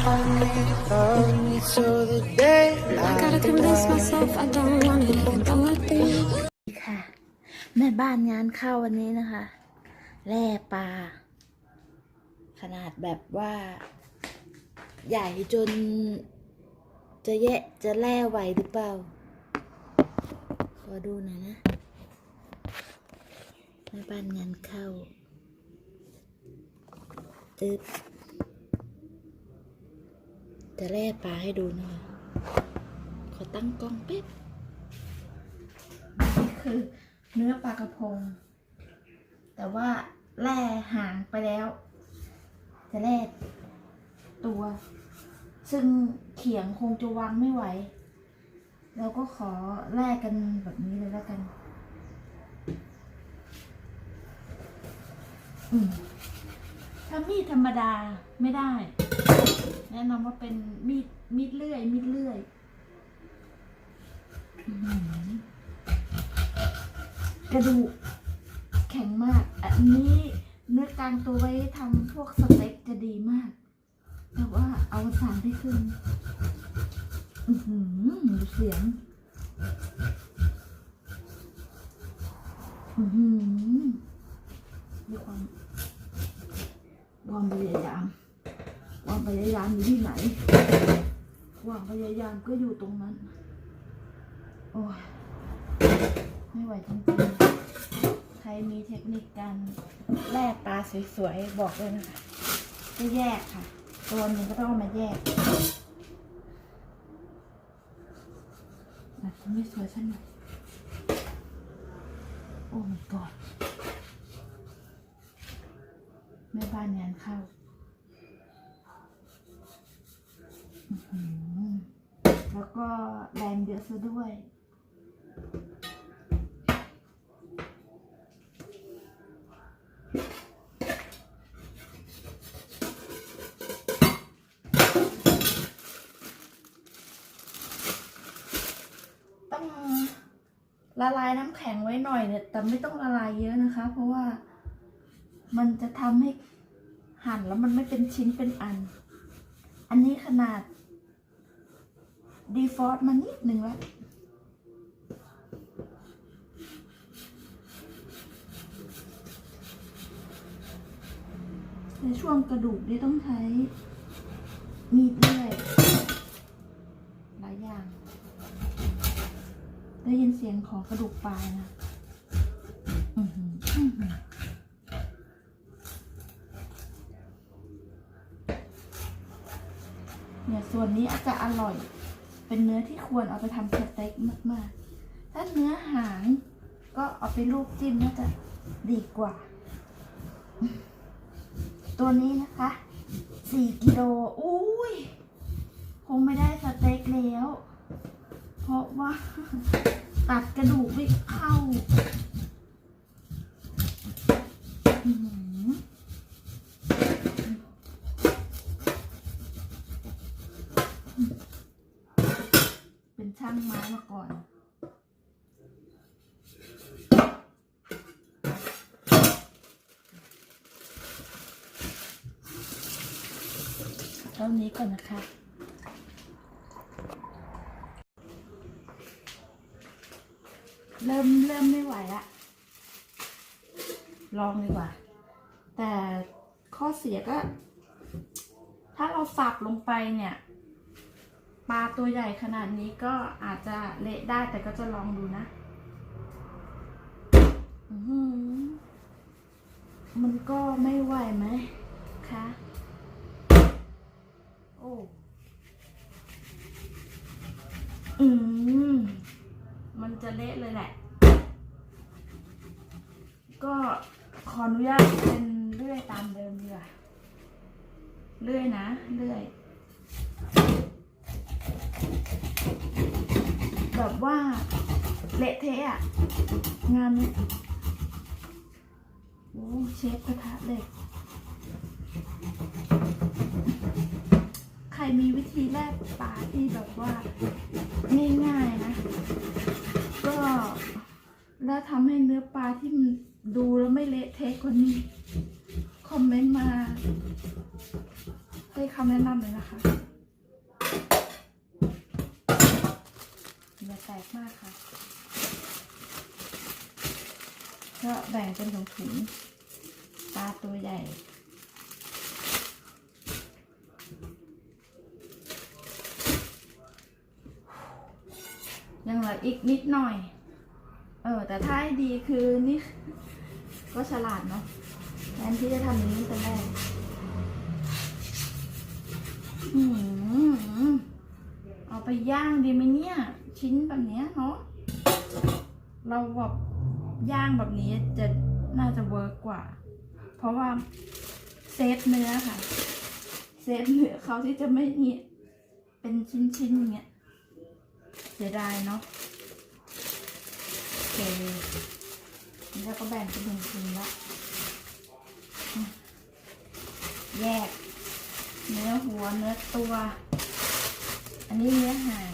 on me, love me till the day I gotta convince myself I don't want it, even though I do. ค่ะ แม่บ้านงานเข้าวันนี้นะคะแล่ปลา ขนาดแบบว่า ใหญ่จน จะแยะจะแล่ไหวหรือเปล่าขอดูหน่อยนะแม่บ้านงานเข้าตึ๊บ จะแล่ปลาให้ดูนะคะขอตั้งกล้องแป๊บนี่คือเนื้อปลากระพง แต่ว่าแล่หางไปแล้ว จะแล่ตัว ซึ่งเขียงคงจะวางไม่ไหว เราก็ขอแล่กันแบบนี้เลยแล้วกัน อืมถ้ามีดธรรมดาไม่ได้ แนะนำว่าเป็นมีดมีดเลื่อย มีดเลื่อยอื้อหือกระดูกแข็งมาก อันนี้เนื้อกลางตัวไว้ทำพวกสเต็กจะดีมาก แต่ว่าเอาสารได้ขึ้นอือหือดูเสียงอือหือมีความความพยายาม ความ พยายามอยู่ที่ไหน ความพยายามก็อยู่ตรงนั้น โอ้ยไม่ไหวจริงๆ ใครมีเทคนิคการแล่ปลาสวยๆ บอกเลยนะคะจะแยกค่ะ ตัวนึงก็ต้องมาแยกอาจจะไม่สวยสักหน่อยโอ้ my god แม่บ้านงานเข้าอื้อหือ แล้วก็แรงเยอะซะด้วยต้องละลายน้ำแข็งไว้หน่อยเนี่ยแต่ไม่ต้องละลายเยอะนะคะ เพราะว่ามันจะทำให้หั่นแล้วมันไม่เป็นชิ้นเป็นอัน อันนี้ขนาด ดีฟอ l ต์มานิดหนึ่งแล้วในช่วงกระดูกนี่ต้องใช้มีดเลื่อยหลายอย่าง ได้ยินเสียงของกระดูกปลายนะเนี่ยส่วนนี้อาจจะอร่อย เป็นเนื้อที่ควรเอาไปทำสเต็กมากๆ ถ้าเนื้อหางก็เอาไปลูกจิ้มน่าจะดีกว่า ตัวนี้นะคะสี่กิโลอุ้ย คงไม่ได้สเต็กแล้ว เพราะว่าตัดกระดูกไม่เข้าอื้อหือเป็น ช่างไม้มาก่อน เท่านี้ก่อนนะคะเริ่มเริ่มไม่ไหวละ ลองดีกว่า แต่ข้อเสียก็ ถ้าเราสับลงไปเนี่ย ปลาตัวใหญ่ขนาดนี้ก็อาจจะเละได้แต่ก็จะลองดูนะมันก็ไม่ไหวไหมคะโอ้อืมมันจะเละเลยแหละ ก็ขออนุญาตเป็นเลื่อยตามเดิมดีกว่าเลื่อยนะเลื่อย แบบว่าเละเทะอะงานนี้โอ้เชฟกระทะเหล็ก ใครมีวิธีแลกปลาที่แบบว่า ง่ายๆนะ ก็แล้วทำให้เนื้อปลาที่มันดูแล้วไม่เละเทะกว่านี้ คอมเมนต์มาให้คำแนะนำเลยนะคะ อย่าแตกมากค่ะ ก็แบ่งเป็นถุงๆปลาตัวใหญ่ยังเหลืออีกนิดหน่อย เออ แต่ถ้าให้ดีคือนี่ ก็ฉลาดเนาะแทนที่จะทำอย่างนี้แต่แรกอืมเอาไปย่างดีไหมเนี่ย ชิ้นแบบเนี้ยเนาะเราแบบย่างแบบนี้จะน่าจะเวิร์กกว่า เพราะว่าเซฟเนื้อค่ะ เซฟเนื้อเขาที่จะไม่เนี่ยเป็นชิ้นๆอย่างเงี้ยเสียดายเนาะโอเคนี่เราก็แบ่งเป็นถุงๆละอืมแยก เนื้อหัวเนื้อตัว อันนี้เนื้อหาง